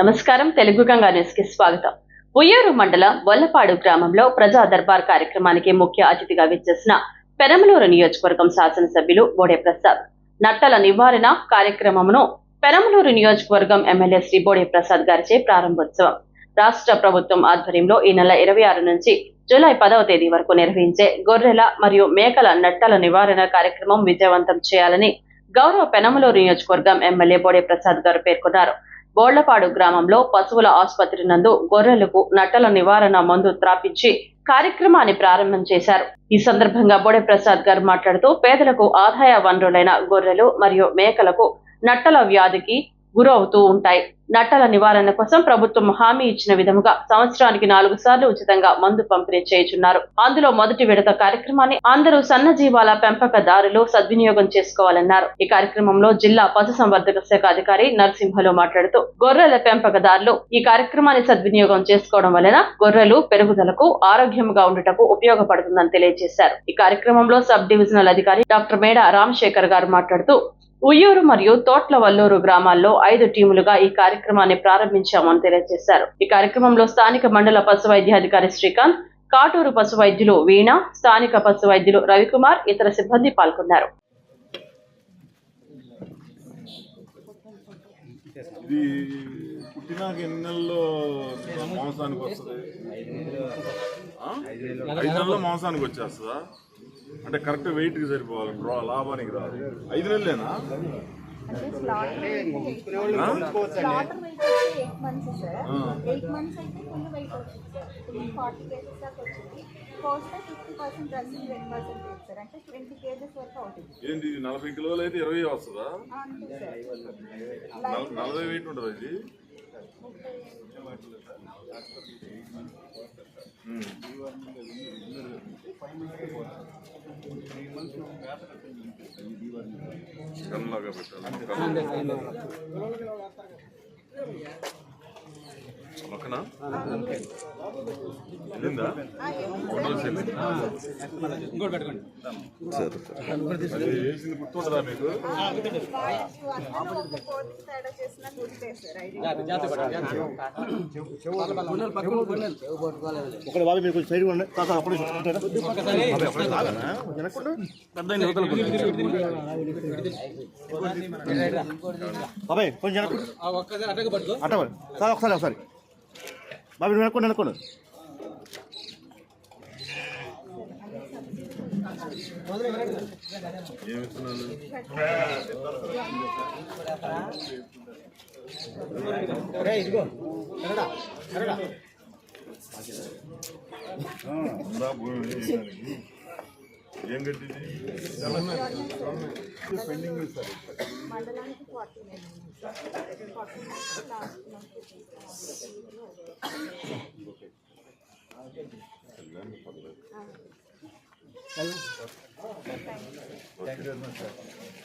నమస్కారం తెలుగు గంగా న్యూస్కి స్వాగతం. ఉయ్యూరు మండలం బొల్లపాడు గ్రామంలో ప్రజా దర్బార్ కార్యక్రమానికి ముఖ్య అతిథిగా విచ్చేసిన పెరమలూరు నియోజకవర్గం శాసనసభ్యులు బోడే ప్రసాద్. నట్టల నివారణ కార్యక్రమమును పెరమలూరు నియోజకవర్గం ఎమ్మెల్యే శ్రీ బోడే ప్రసాద్ గారిచే ప్రారంభోత్సవం. రాష్ట్ర ప్రభుత్వం ఆధ్వర్యంలో ఈ నెల ఇరవై ఆరు నుంచి జూలై పదవ తేదీ వరకు నిర్వహించే గొర్రెల మరియు మేకల నట్టల నివారణ కార్యక్రమం విజయవంతం చేయాలని గౌరవ పెనమలూరు నియోజకవర్గం ఎమ్మెల్యే బోడే ప్రసాద్ గారు పేర్కొన్నారు. బోళ్ళపాడు గ్రామంలో పశువుల ఆసుపత్రి నందు గొర్రెలకు నట్టల నివారణ మందు త్రాపించి కార్యక్రమాన్ని ప్రారంభం చేశారు. ఈ సందర్భంగా బోడే ప్రసాద్ గారు మాట్లాడుతూ పేదలకు ఆదాయ వనరులైన గొర్రెలు మరియు మేకలకు నట్టల వ్యాధికి గురవుతూ ఉంటాయి. నట్టల నివారణ కోసం ప్రభుత్వం హామీ ఇచ్చిన విధముగా సంవత్సరానికి నాలుగు సార్లు ఉచితంగా మందు పంపిణీ చేయుచున్నారు. అందులో మొదటి విడత కార్యక్రమాన్ని అందరూ సన్నజీవాల పెంపకదారులు సద్వినియోగం చేసుకోవాలన్నారు. ఈ కార్యక్రమంలో జిల్లా పశుసంవర్ధక శాఖ అధికారి నరసింహలు మాట్లాడుతూ గొర్రెల పెంపకదారులు ఈ కార్యక్రమాన్ని సద్వినియోగం చేసుకోవడం వలన గొర్రెలు పెరుగుదలకు ఆరోగ్యంగా ఉండటకు ఉపయోగపడుతుందని తెలియజేశారు. ఈ కార్యక్రమంలో సబ్ డివిజనల్ అధికారి డాక్టర్ మేడ రామశేఖర్ గారు మాట్లాడుతూ ఉయ్యూరు మరియు తోట్ల వల్లూరు గ్రామాల్లో ఐదు టీములుగా ఈ కార్యక్రమాన్ని ప్రారంభించామని తెలియజేశారు. ఈ కార్యక్రమంలో స్థానిక మండల పశు వైద్యాధికారి శ్రీకాంత్ కాటూరు పశు వైద్యులు వీణ స్థానిక పశు వైద్యులు రవికుమార్ ఇతర సిబ్బంది పాల్గొన్నారు. ఇది పుట్టినాక ఎన్ని నెలల్లో మాంసానికి వస్తుంది? ఐదు నెలల్లో మాంసానికి వచ్చేస్తుందా? అంటే కరెక్ట్ వెయిట్కి సరిపోవాలి డ్రా లాభానికి రాదు. ఐదు అవుతుంది. ఏంటి నలభై కిలోలు అయితే ఇరవై వస్తుందా? నలభై వెయిట్ ఉంటుంది ఇది? ఉమ్. కన్నులాగా कम लगा बेटा గుర్తుండదా మీకు ఒకటి బాబు మీరు కొంచెం సైడ్ ఉండండి. తాత అప్పుడు వెనక్కుండు. బాబాయ్ కొంచెం అట్ట ఒకసారి ఒకసారి. బాబు నువ్వు వెనక్కుండు ఏమి ఇస్తున్నారు ఏం కట్టింది పెండింగ్ ఇస్తారు మండలానికి ఫార్టీ నైన్ ఫార్టీ లాస్ట్